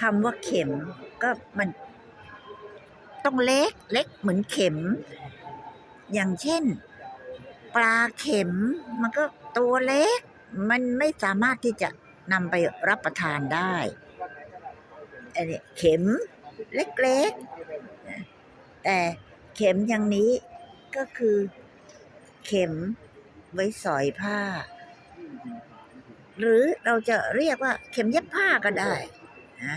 คำว่าเข็มก็มันต้องเล็กเล็กเหมือนเข็ม อย่างเช่น ปลาเข็มมันก็ตัวเล็ก มันไม่สามารถที่จะนำไปรับประทานได้อันนี้เข็มเล็กๆ แต่เข็มอย่างนี้ก็คือเข็มไว้สอยผ้า หรือเราจะเรียกว่าเข็มเย็บผ้าก็ได้ นะ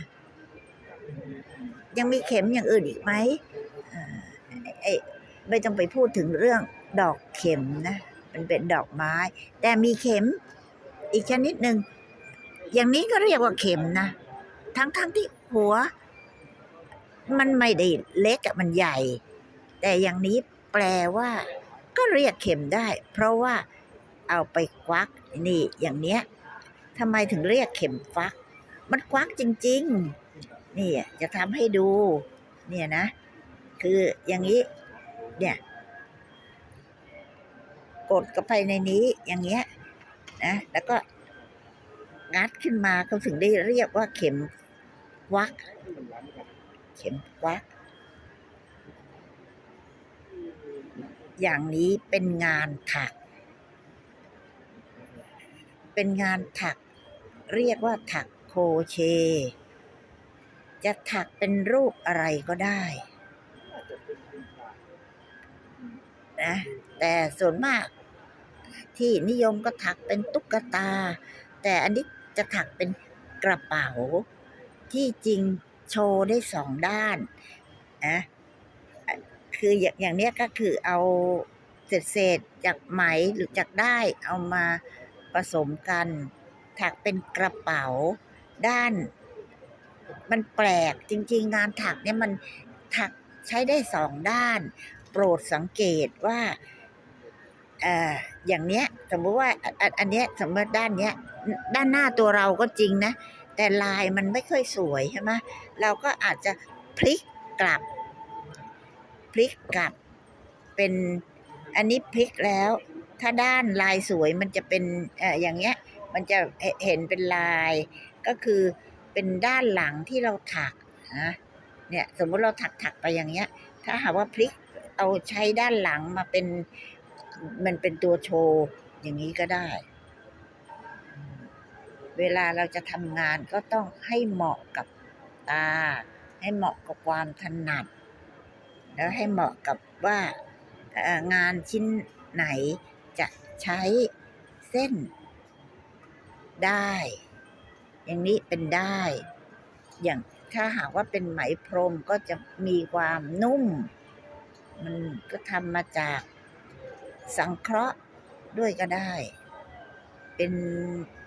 ยังมีเข็มอย่างอื่นอีกไหมไอ้ไม่ต้องไปพูดถึงเรื่องดอกเข็มนะมันเป็นดอกไม้ แต่มีเข็มอีกชนิดหนึ่งอย่างนี้ก็เรียกว่าเข็มนะทั้งๆทที่หัว มันไม่ได้เล็กอะมันใหญ่ แต่อย่างนี้แปลว่า ก็เรียกเข็มได้ เพราะว่าเอาไปควักนี่อย่างเนี้ยทำไมถึงเรียกเข็มฟัก มันควักจริง ๆ นี่จะทำให้ดู เนี่ยนะ คืออย่างนี้ เนี่ย กดเข้าไปในนี้อย่างเงี้ย นะ แล้วก็งัดขึ้นมาเขาถึงได้เรียกว่าเข็มควัก เข็มควัก อย่างนี้เป็นงานถัก เป็นงานถัก เรียกว่าถัก โคเช จะถักเป็นรูปอะไรก็ได้นะแต่ส่วนมากที่นิยมก็ถักเป็นตุ๊กตา แต่อันนี้จะถักเป็นกระเป๋า ที่จริงโชว์ได้สองด้านนะคืออย่างอย่างเนี้ยก็คือเอาเศษเศษจากไหมหรือจากได้เอามาผสมกัน ถักเป็นกระเป๋า ด้าน มันแปลกจริง ๆ งานถักเนี่ยมันถักใช้ได้สองด้าน โปรดสังเกตว่าเอออย่างเนี้ย สมมติว่าอันเนี้ยสมมติด้านเนี้ย ด้านหน้าตัวเราก็จริงนะ แต่ลายมันไม่ค่อยสวยใช่ไหมเราก็อาจจะพลิกกลับ พลิกกลับ เป็นอันนี้พลิกแล้ว ถ้าด้านลายสวยมันจะเป็นเอออย่างเงี้ย มันจะเห็นเป็นลาย ก็คือเป็นด้านหลังที่เราถักนะเนี่ยสมมุติเราถักถักไปอย่างเงี้ย ถ้าหากว่าพลิกเอาใช้ด้านหลังมาเป็นมันเป็นตัวโชว์อย่างนี้ก็ได้ เวลาเราจะทำงานก็ต้องให้เหมาะกับตา ให้เหมาะกับความถนัด แล้วให้เหมาะกับว่างานชิ้นไหนจะใช้เส้นได้ อย่างนี้เป็นได้ อย่างถ้าหากว่าเป็นไหมพรมก็จะมีความนุ่ม มันก็ทำมาจากสังเคราะห์ด้วยก็ได้ เป็น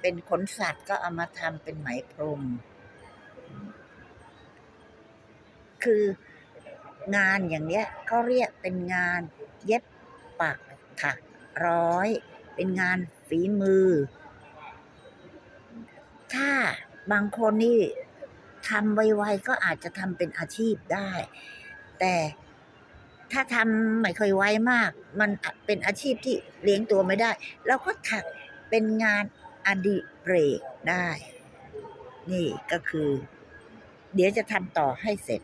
เป็นขนสัตว์ก็เอามาทำเป็นไหมพรม คืองานอย่างเนี้ยเขาเรียกเป็นงานเย็บปักถักร้อย เป็นงานฝีมือ ถ้าบางคนนี่ทำไวๆก็อาจจะทำเป็นอาชีพได้ แต่ถ้าทำไม่ค่อยไวมาก มันเป็นอาชีพที่เลี้ยงตัวไม่ได้ เราก็ถักเป็นงานอดิเรกได้ นี่ก็คือ เดี๋ยวจะทำต่อให้เสร็จ